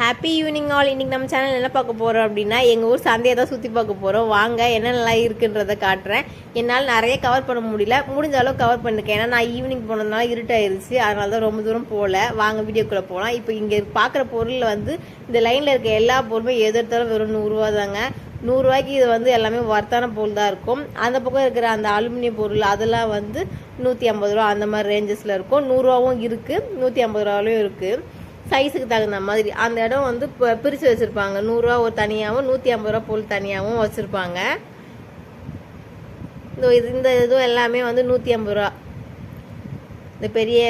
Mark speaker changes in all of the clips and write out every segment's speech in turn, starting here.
Speaker 1: Happy evening all இன்றைக்கி நம்ம channel என்ன பார்க்க போகிறோம் அப்படின்னா எங்கள் ஊர் சந்தையை தான் சுற்றி பார்க்க போகிறோம் வாங்க என்னென்னலாம் இருக்குன்றதை காட்டுறேன். என்னால் நிறைய கவர் பண்ண முடியல. முடிஞ்ச அளவு கவர் பண்ணிருக்கேன். ஏன்னா நான் ஈவினிங் போனதுனால இருட்டாயிருச்சு. அதனால தான் ரொம்ப தூரம் போகல வாங்க வீடியோக்குள்ளே போகலாம் இப்போ இங்கே பார்க்குற பொருள் வந்து இந்த லைனில் இருக்க எல்லா பொருளுமே எது எடுத்தாலும் வெறும் நூறுரூவா தாங்க. நூறுரூவாய்க்கு இது வந்து எல்லாமே வர்த்தான பொருள் தான் இருக்கும். அந்த பக்கம் இருக்கிற அந்த அலுமினிய பொருள் அதெல்லாம் வந்து நூற்றி ஐம்பது ரூபா அந்த மாதிரி ரேஞ்சஸில் இருக்கும். நூறுரூவாவும் இருக்குது நூற்றி ஐம்பது ரூபாவிலையும் இருக்குது சைஸுக்கு தகுந்த மாதிரி. அந்த இடம் வந்து இப்போ பிரித்து வச்சுருப்பாங்க. நூறுரூவா ஒரு தனியாகவும் நூற்றி ஐம்பது ரூபா பொருள் தனியாகவும் வச்சுருப்பாங்க. இந்த இது இந்த இதுவும் எல்லாமே வந்து நூற்றி ஐம்பது ரூபா. இந்த பெரிய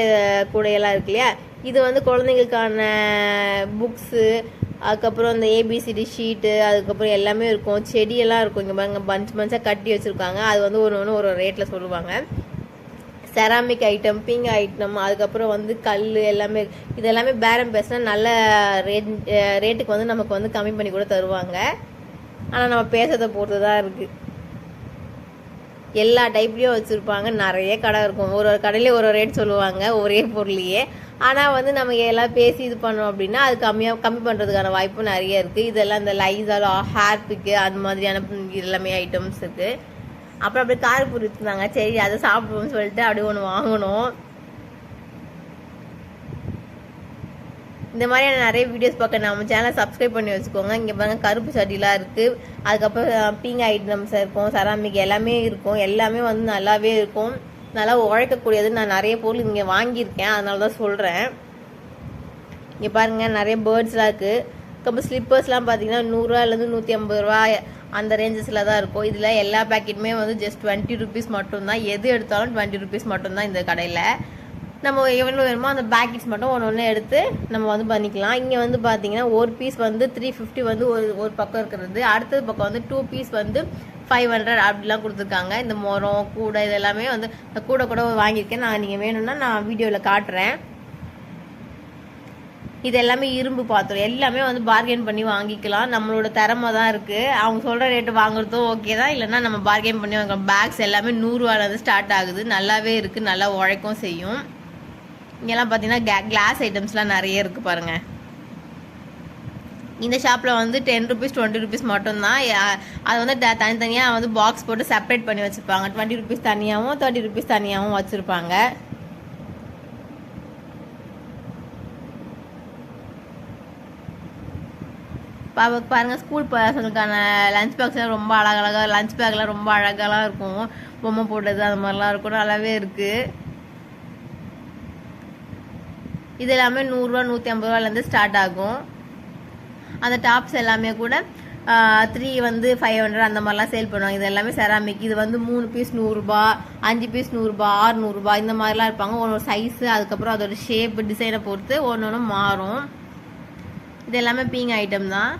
Speaker 1: கூடையெல்லாம் இருக்கு இல்லையா? இது வந்து குழந்தைங்களுக்கான புக்ஸு அதுக்கப்புறம் இந்த ஏபிசிடி ஷீட்டு அதுக்கப்புறம் எல்லாமே இருக்கும். செடியெல்லாம் இருக்கும் இங்கே பாருங்க பஞ்ச் பஞ்சாக கட்டி வச்சுருக்காங்க. அது வந்து ஒன்று ஒன்று ஒரு ரேட்டில் சொல்லுவாங்க. செராமிக் ஐட்டம் பிங்க் ஐட்டம் அதுக்கப்புறம் வந்து கல் எல்லாமே இது எல்லாமே பேரம் பேசினா நல்ல ரேட் ரேட்டுக்கு வந்து நமக்கு வந்து கம்மி பண்ணி கூட தருவாங்க. ஆனால் நம்ம பேசுறதை பொறுத்து தான் இருக்குது எல்லா டைப்லேயும் வச்சுருப்பாங்க. நிறைய கடை இருக்கும். ஒரு ஒரு கடையிலேயே ஒரு ஒரு ரேட் சொல்லுவாங்க ஒரே பொருளையே ஆனால் வந்து நம்ம எல்லாம் பேசி இது பண்ணோம் அப்படின்னா அது கம்மியாக கம்மி பண்ணுறதுக்கான வாய்ப்பும் நிறைய இருக்குது இதெல்லாம் இந்த லைஸால் ஹேர் பிக்கு அது மாதிரியான எல்லாமே ஐட்டம்ஸ் இருக்குது அப்புறம் அப்படியே காரப்பூரி வச்சுருந்தாங்க சரி அதை சாப்பிடுவோம்னு சொல்லிட்டு அப்படியே ஒன்று வாங்கினோம். இந்த மாதிரியான நிறைய வீடியோஸ் பார்க்க நம்ம சேனலை சப்ஸ்கிரைப் பண்ணி வச்சுக்கோங்க. இங்கே பாருங்க கருப்பு சட்டிலாம் இருக்குது அதுக்கப்புறம் பிங்க் ஐட்டம்ஸ் இருக்கும் செராமிக் எல்லாமே இருக்கும். எல்லாமே வந்து நல்லாவே இருக்கும். நல்லா உழைக்கக்கூடியது. நான் நிறைய பொருள் இங்கே வாங்கியிருக்கேன். அதனால தான் சொல்கிறேன் இங்கே பாருங்க நிறைய பேர்ட்ஸ்லாம் இருக்குது அதுக்கப்புறம் ஸ்லிப்பர்ஸ்லாம் பார்த்தீங்கன்னா நூறுரூவாலேருந்து நூற்றி ஐம்பது ரூபா அந்த ரேஞ்சஸில் தான் இருக்கும். இதில் எல்லா பேக்கெட்டுமே வந்து ஜஸ்ட் டுவெண்ட்டி ருபீஸ் மட்டும்தான். எது எடுத்தாலும் டுவெண்ட்டி ருபீஸ் மட்டும்தான் இந்த கடையில். நம்ம எவ்வளோ வேணுமோ அந்த பேக்கெட்ஸ் மட்டும் ஒன்று ஒன்று எடுத்து நம்ம வந்து பண்ணிக்கலாம். இங்கே வந்து பார்த்தீங்கன்னா ஒரு பீஸ் வந்து த்ரீ ஃபிஃப்டி வந்து ஒரு ஒரு பக்கம் இருக்கிறது. அடுத்தது பக்கம் வந்து டூ பீஸ் வந்து ஃபைவ் ஹண்ட்ரட் அப்படிலாம் கொடுத்துருக்காங்க. இந்த மரம் கூடை இதெல்லாமே வந்து இந்த கூடை கூட வாங்கியிருக்கேன். நான் நீங்கள் வேணும்னா நான் வீடியோவில் காட்டுறேன். இது எல்லாமே இரும்பு பாத்திரம். எல்லாமே வந்து பார்கெயின் பண்ணி வாங்கிக்கலாம். நம்மளோட திறமை தான் இருக்குது அவங்க சொல்கிற ரேட்டு வாங்குறதும் ஓகே தான். இல்லைன்னா நம்ம பார்கெயின் பண்ணி வாங்கலாம் பேக்ஸ் எல்லாமே நூறுரூவாலேருந்து ஸ்டார்ட் ஆகுது. நல்லாவே இருக்குது நல்லா உழைக்கும் செய்யும். இங்கெல்லாம் பார்த்தீங்கன்னா கிளாஸ் ஐட்டம்ஸ்லாம் நிறைய இருக்குது பாருங்கள் இந்த ஷாப்பில் வந்து டென் ருபீஸ் டுவெண்ட்டி ருபீஸ் மட்டும்தான். அது வந்து த- தனித்தனியாக வந்து பாக்ஸ் போட்டு செப்பரேட் பண்ணி வச்சுருப்பாங்க. டுவெண்ட்டி ருபீஸ் தனியாகவும் தேர்ட்டி ருபீஸ் தனியாகவும் வச்சுருப்பாங்க. பா- பாருங்கள் ஸ்கூல் பசங்களுக்கான லஞ்ச் பாக்ஸ்லாம் ரொம்ப அழகழகாக லஞ்ச் பேக்லாம் ரொம்ப அழகாலாம் இருக்கும். பொம்மை போட்டது அந்த மாதிரிலாம் இருக்கும். நல்லாவே இருக்குது இது எல்லாமே நூறுரூவா நூற்றி ஐம்பது ரூபாலேருந்து ஸ்டார்ட் ஆகும். அந்த டாப்ஸ் எல்லாமே கூட த்ரீ வந்து ஃபைவ் ஹண்ட்ரட் அந்த மாதிரிலாம் சேல் பண்ணுவாங்க. இது எல்லாமே செராமிக் இது வந்து மூணு பீஸ் நூறுரூபா அஞ்சு பீஸ் நூறுரூபா ஆறு நூறுரூபா இந்த மாதிரிலாம் இருப்பாங்க ஒரு சைஸு அதுக்கப்புறம் அதோட ஷேப் டிசைனை பொறுத்து ஒன்று ஒன்று மாறும். இது எல்லாமே பீங் ஐட்டம் தான்.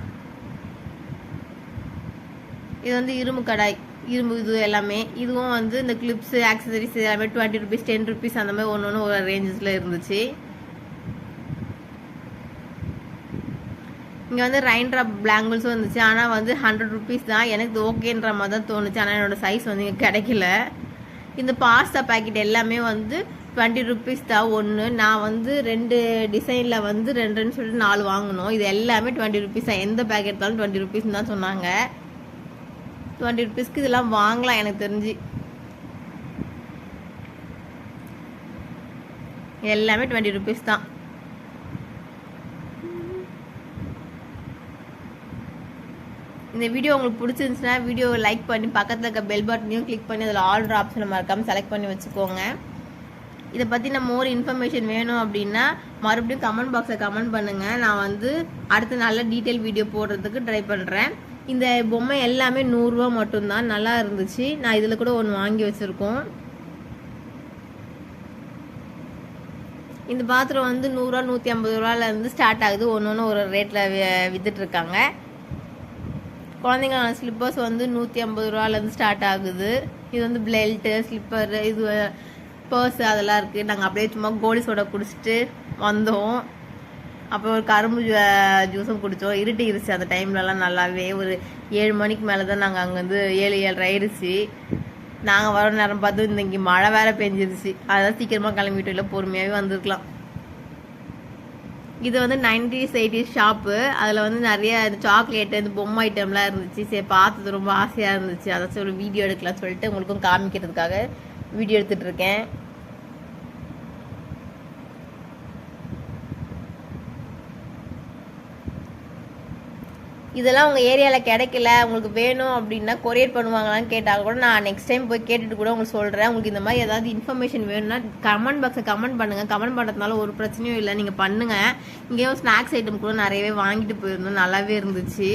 Speaker 1: இது வந்து இரும்பு கடாய் இரும்பு இது எல்லாமே. இதுவும் வந்து இந்த கிளிப்ஸு ஆக்சசரிஸ் எல்லாமே டுவெண்ட்டி ருபீஸ் டென் ருபீஸ் அந்த மாதிரி ஒன்று ஒன்று ஒரு ரேஞ்சஸில் இருந்துச்சு. இங்கே வந்து ரைன் ட்ராப் பிளாங்கிள்ஸும் இருந்துச்சு ஆனால் வந்து ஹண்ட்ரட் ருபீஸ் தான். எனக்கு இது ஓகேன்ற மாதிரி தான் தோணுச்சு. ஆனால் என்னோட சைஸ் வந்து இங்கே கிடைக்கல. இந்த பாஸ்தா பேக்கெட் எல்லாமே வந்து டுவெண்ட்டி ருபீஸ் தான் ஒன்று நான் வந்து ரெண்டு டிசைனில் வந்து ரெண்டு சொல்லிட்டு நாலு வாங்கினோம். இது எல்லாமே டுவெண்ட்டி ருபீஸ் தான். எந்த பேக் எடுத்தாலும் டுவெண்ட்டி ருபீஸ் தான் சொன்னாங்க. டுவெண்ட்டி ருபீஸ்க்கு இதெல்லாம் வாங்கலாம் எனக்கு தெரிஞ்சு. எல்லாமே டுவெண்ட்டி ருபீஸ் தான். இந்த வீடியோ உங்களுக்கு பிடிச்சிருந்துச்சுன்னா வீடியோவை லைக் பண்ணி பக்கத்தில் இருக்க பெல் பட்டனையும் கிளிக் பண்ணி அதில் ஆல்ட்ரு ஆப்ஷன் மறக்காமல் செலக்ட் பண்ணி வச்சுக்கோங்க. இதை பற்றி நம்ம ஒரு இன்ஃபர்மேஷன் வேணும் அப்படின்னா மறுபடியும் கமெண்ட் பாக்ஸில் கமெண்ட் பண்ணுங்கள் நான் வந்து அடுத்த நல்ல டீட்டெயில் வீடியோ போடுறதுக்கு ட்ரை பண்ணுறேன் இந்த பொம்மை எல்லாமே நூறுரூவா மட்டும்தான். நல்லா இருந்துச்சு. நான் இதில் கூட ஒன்று வாங்கி வச்சுருக்கோம். இந்த பாத்திரம் வந்து நூறுரூவா நூற்றி ஐம்பது ரூபாலேருந்து ஸ்டார்ட் ஆகுது. ஒன்று ஒன்று ஒரு ரேட்டில் விற்றுட்ருக்காங்க குழந்தைங்க ஸ்லிப்பர்ஸ் வந்து நூற்றி ஐம்பது ரூபாலேருந்து ஸ்டார்ட் ஆகுது. இது வந்து பிளெல்ட்டு ஸ்லிப்பர் இது பர்ஸ் அதெல்லாம் இருக்குது நாங்கள் அப்படியே சும்மா கோலி சோடா குடிச்சிட்டு வந்தோம். அப்புறம் ஒரு கரும்பு ஜூ- ஜூஸும் குடித்தோம் இருட்டிருச்சு அந்த டைம்லலாம் நல்லாவே. ஒரு ஏழு மணிக்கு மேலே தான் நாங்கள் அங்கேருந்து ஏழு ஏழரை ஆயிடுச்சு. நாங்கள் வர நேரம் பார்த்து இந்த இங்கே மழை வேற பெஞ்சிருச்சு. அதான் சீக்கிரமாக கிளம்பிட்டு இல்லை பொறுமையாகவே வந்திருக்கலாம். இது வந்து நைன்டிஸ் எயிட்டிஸ் ஷாப்பு அதில் வந்து நிறைய சாக்லேட் இந்த பொம்மை ஐட்டம்லாம் இருந்துச்சு. சரி பார்த்தது ரொம்ப ஆசையாக இருந்துச்சு. அதை சொல்லி வீடியோ எடுக்கலாம் சொல்லிட்டு உங்களுக்கும் காமிக்கிறதுக்காக வீடியோ எடுத்துட்ருக்கேன். இதெல்லாம் உங்கள் ஏரியாவில் கிடைக்கல உங்களுக்கு வேணும் அப்படின்னா கொரியர் பண்ணுவாங்களான்னு கேட்டால் கூட நான் நெக்ஸ்ட் டைம் போய் கேட்டுட்டு கூட உங்களுக்கு சொல்கிறேன் உங்களுக்கு இந்த மாதிரி ஏதாவது இன்ஃபர்மேஷன் வேணும்னா கமெண்ட் பாக்ஸை கமெண்ட் பண்ணுங்கள் கமெண்ட் பண்ணுறதுனால ஒரு பிரச்சனையும் இல்லை. நீங்கள் பண்ணுங்கள் இங்கேயும் ஸ்நாக்ஸ் ஐட்டம் கூட நிறையவே வாங்கிட்டு போயிருந்தோம். நல்லாவே இருந்துச்சு.